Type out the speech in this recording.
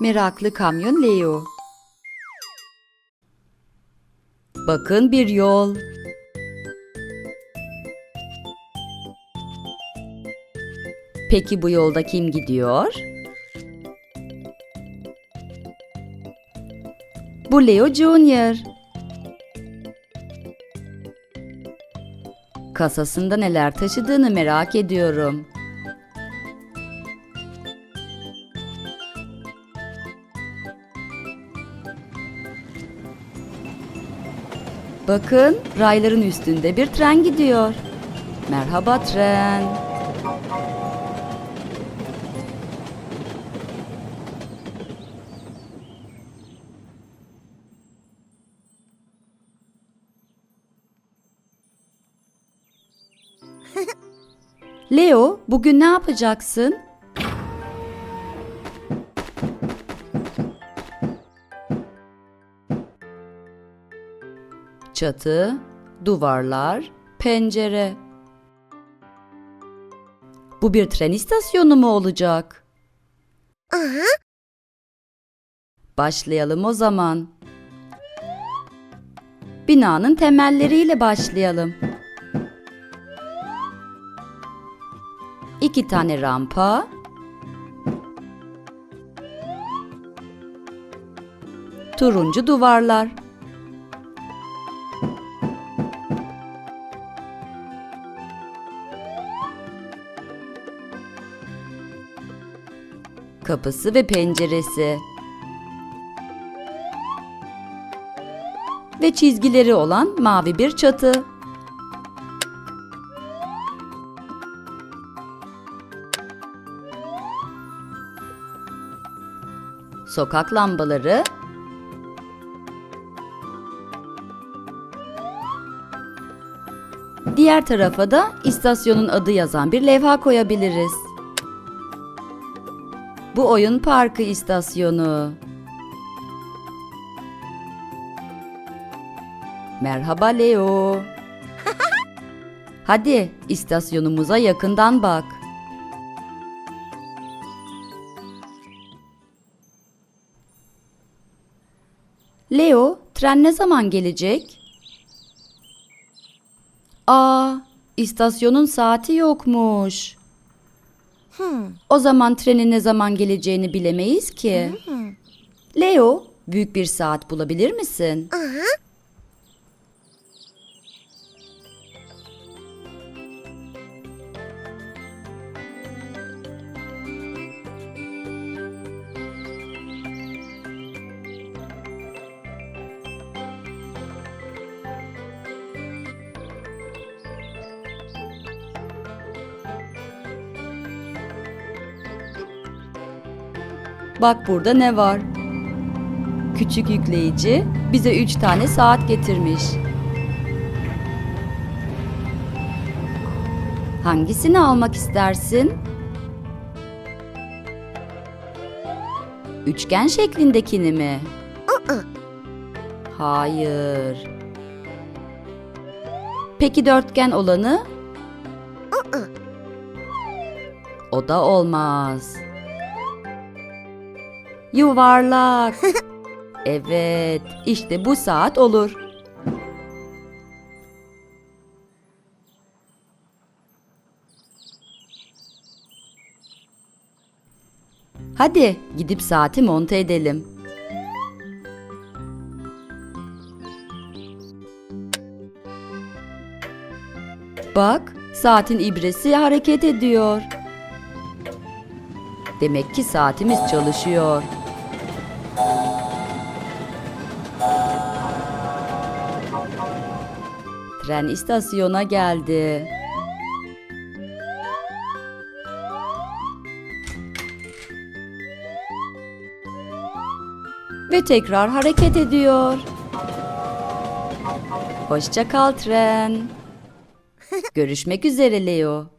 Meraklı kamyon Leo. Bakın bir yol. Peki bu yolda kim gidiyor? Bu Leo Junior. Kasasında neler taşıdığını merak ediyorum. Bakın, rayların üstünde bir tren gidiyor. Merhaba tren. Leo, bugün ne yapacaksın? Çatı, duvarlar, pencere. Bu bir tren istasyonu mu olacak? Başlayalım o zaman. Binanın temelleriyle başlayalım. İki tane rampa. Turuncu duvarlar. Kapısı ve penceresi. Ve çizgileri olan mavi bir çatı. sokak lambaları, diğer tarafa da istasyonun adı yazan bir levha koyabiliriz. Bu oyun parkı istasyonu. Merhaba Leo. Hadi istasyonumuza yakından bak. Leo, tren ne zaman gelecek? Aa, istasyonun saati yokmuş. O zaman trenin ne zaman geleceğini bilemeyiz ki. Leo, büyük bir saat bulabilir misin? Bak burada ne var? Küçük yükleyici bize üç tane saat getirmiş. Hangisini almak istersin? Üçgen şeklindekini mi? Hayır. Peki dörtgen olanı? O da olmaz. Yuvarlak. evet, işte bu saat olur. Hadi gidip saati monte edelim. Bak, saatin ibresi hareket ediyor. Demek ki saatimiz çalışıyor. Tren istasyona geldi. Ve tekrar hareket ediyor. Hoşça kal tren. Görüşmek üzere Leo.